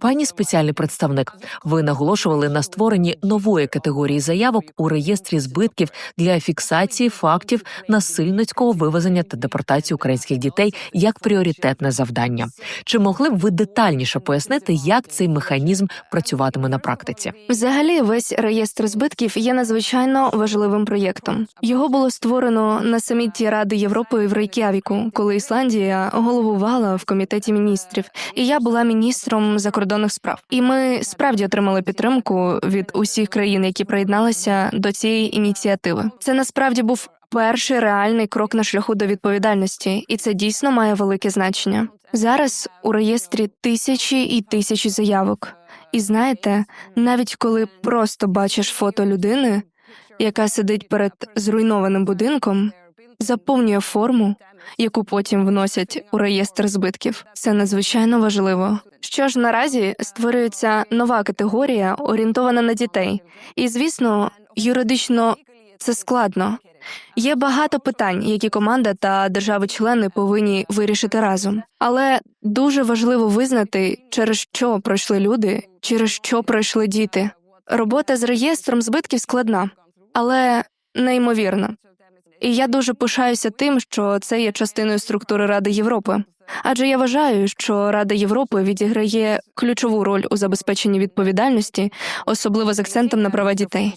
Пані спеціальний представник, ви наголошували на створенні нової категорії заявок у реєстрі збитків для фіксації фактів насильницького вивезення та депортації українських дітей як пріоритетне завдання. Чи могли б ви детальніше пояснити, як цей механізм працюватиме на практиці? Взагалі, весь реєстр збитків є надзвичайно важливим проєктом. Його було створено на саміті Ради Європи в Рейк'явіку, коли Ісландія головувала в комітеті міністрів, і я була міністром закордонних справ. І ми справді отримали підтримку від усіх країн, які приєдналися до цієї ініціативи. Це насправді був перший реальний крок на шляху до відповідальності, і це дійсно має велике значення. Зараз у реєстрі тисячі і тисячі заявок. І знаєте, навіть коли просто бачиш фото людини, яка сидить перед зруйнованим будинком, заповнює форму, яку потім вносять у реєстр збитків. Це надзвичайно важливо. Що ж наразі створюється нова категорія, орієнтована на дітей, і звісно, юридично це складно. Є багато питань, які команда та держави-члени повинні вирішити разом. Але дуже важливо визнати, через що пройшли люди, через що пройшли діти. Робота з реєстром збитків складна, але неймовірна. І я дуже пишаюся тим, що це є частиною структури Ради Європи. Адже я вважаю, що Рада Європи відіграє ключову роль у забезпеченні відповідальності, особливо з акцентом на права дітей.